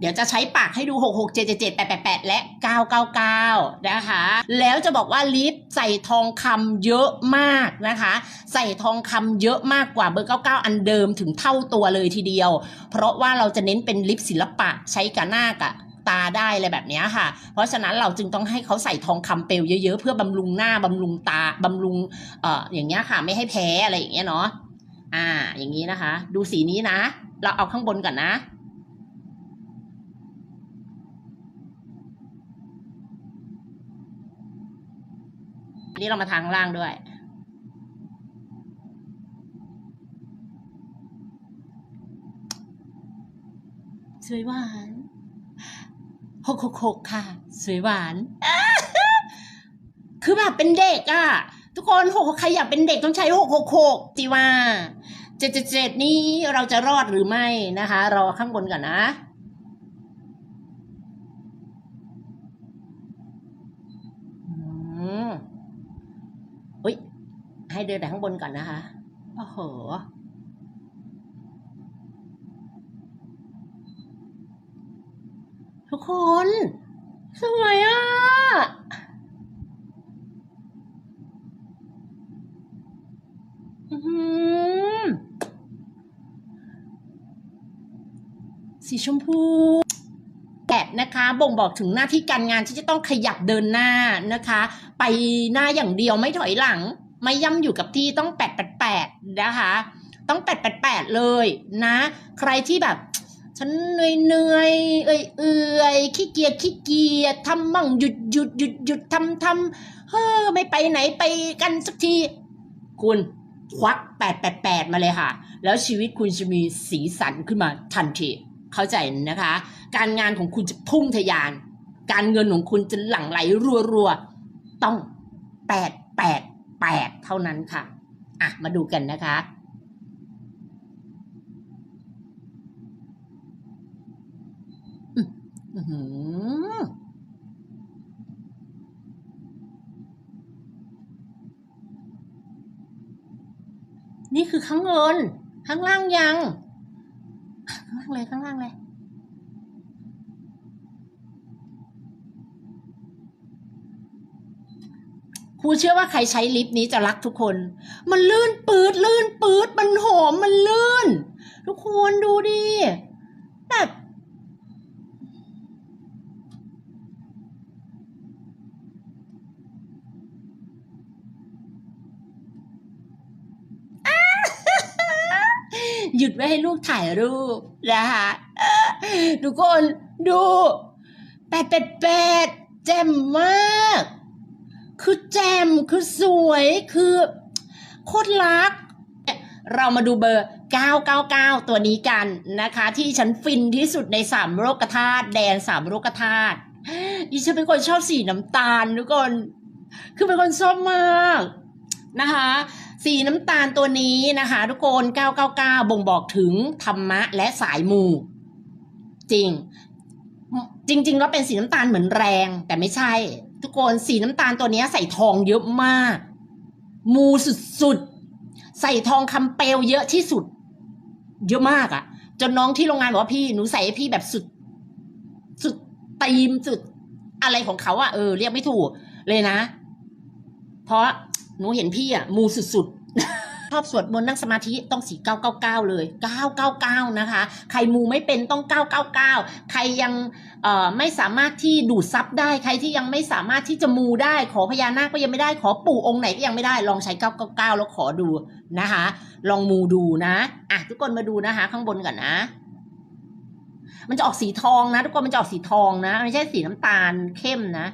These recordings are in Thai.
เดี๋ยวจะใช้ปากให้ดู 6 6 7 7 7 8 8 8 และ 999 นะคะ แล้วจะบอกว่าลิปใส่ทองคำเยอะมากนะคะ ใส่ทองคำเยอะมากกว่าเบอร์ 99 อันเดิมถึงเท่าตัวเลยทีเดียว เพราะว่าเราจะเน้นเป็นลิปศิลปะใช้กับหน้ากับตาได้อะไรแบบนี้ค่ะ เพราะฉะนั้นเราจึงต้องให้เขาใส่ทองคำเปลวเยอะๆ เพื่อบำรุงหน้าบำรุงตาบำรุงเอ่ออย่างเงี้ยค่ะ ไม่ให้แพ้อะไรอย่างเงี้ยเนาะอ่า อย่างนี้นะคะ ดูสีนี้นะ เราเอาข้างบนก่อนนะ อันนี้เรามาทางล่างด้วย สวยหวานหกหกหกค่ะ สวยหวาน คือแบบเป็นเด็กอะทุกคนหกใครอยากเป็นเด็กต้องใช้หกหกหกจีว่าเจ็ดเจ็ดเจ็ดนี่เราจะรอดหรือไม่นะคะ รอข้างบนก่อนนะ อืมอุ้ย ให้เดินแต่ข้างบนก่อนนะคะ โอ้โห ทุกคน สวยอะ สีชมพูแกะนะคะบ่งบอกถึงหน้าที่การงานที่จะต้องขยับเดินหน้านะคะ ไปหน้าอย่างเดียวไม่ถอยหลัง ไม่ย่ำอยู่กับที่ต้องแปดแปดแปดนะคะ ต้องแปดแปดแปดเลยนะ ใครที่แบบฉันเหนื่อยเหนื่อยเอยเอื่อยขี้เกียจขี้เกียจทำมั่งหยุดหยุดหยุดหยุดทำทำเฮ้อไม่ไปไหนไปกันสักที คุณควักแปดแปดแปดมาเลยค่ะ แล้วชีวิตคุณจะมีสีสันขึ้นมาทันทีเข้าใจนะคะ การงานของคุณจะพุ่งทะยาน การเงินของคุณจะหลั่งไหลรัวๆต้องแปดแปด แปดเท่านั้นค่ะ อะ มาดูกันนะคะ อือนี่คือข้างเงินข้างล่างยัง ข้างล่างเลยข้างล่างเลย ครูเชื่อว่าใครใช้ลิปนี้จะรักทุกคน มันลื่นปืดลื่นปืดมันหอมมันลื่น ทุกคนดูดิแบบหยุดไว้ให้ลูกถ่ายรูปนะคะทุกคนดูแปดแปดแปดแจ่มมาก คือแจ่มคือสวยคือโคตรรัก เรามาดูเบอร์ 999 ตัวนี้กันนะคะ ที่ฉันฟินที่สุดในสามโรคธาตุแดนสามโรคธาตุดิฉันเป็นคนชอบสีน้ำตาลทุกคน คือเป็นคนชอบมากนะคะสีน้ำตาลตัวนี้นะคะทุกคน 999 บ่งบอกถึงธรรมะและสายมู จริง จริงๆแล้วเป็นสีน้ำตาลเหมือนแรงแต่ไม่ใช่ ทุกคนสีน้ำตาลตัวนี้ใส่ทองเยอะมาก มูสุดๆ ใส่ทองคำเปลวเยอะที่สุด เยอะมากอะ่ะ จนน้องที่โรงงานบอกว่าพี่หนูใส่ให้พี่แบบสุด สุดตีมสุดอะไรของเขาอะ่ะเออเรียกไม่ถูกเลยนะ เพราะหนูเห็นพี่อะ่ะ มูสุดๆ อบสวดมนต์นั่งสมาธิต้องสี999เลย999นะคะ ใครมูไม่เป็นต้อง999ใครยังไม่สามารถที่ดูดซับได้ใครที่ยังไม่สามารถที่จะมูได้ ขอพญานาคก็ยังไม่ได้ขอปู่องค์ไหนก็ยังไม่ได้ลองใช้999แล้วขอดูนะคะ ลองมูดูนะอะทุกคนมาดูนะคะ ข้างบนก่อนนะมันจะออกสีทองนะ ทุกคนมันจะออกสีทองนะ ไม่ใช่สีน้ำตาลเข้มนะ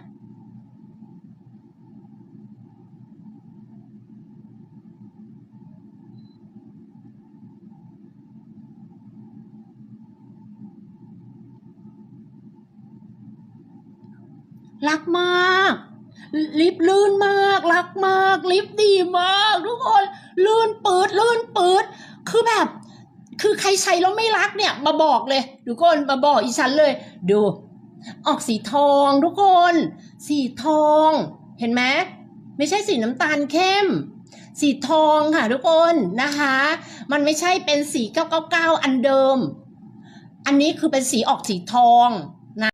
รักมาก ลิฟลื่นมาก รักมาก ลิฟดีมาก ทุกคนลื่นปืดลื่นปืดคือแบบ คือใครใช้แล้วไม่รักเนี่ย มาบอกเลย ทุกคนมาบอกอีฉันเลย ดู ออกสีทองทุกคน สีทอง เห็นไหมไม่ใช่สีน้ำตาลเข้มสีทองค่ะทุกคนนะคะ มันไม่ใช่เป็นสี 999 อันเดิม อันนี้คือเป็นสีออกสีทอง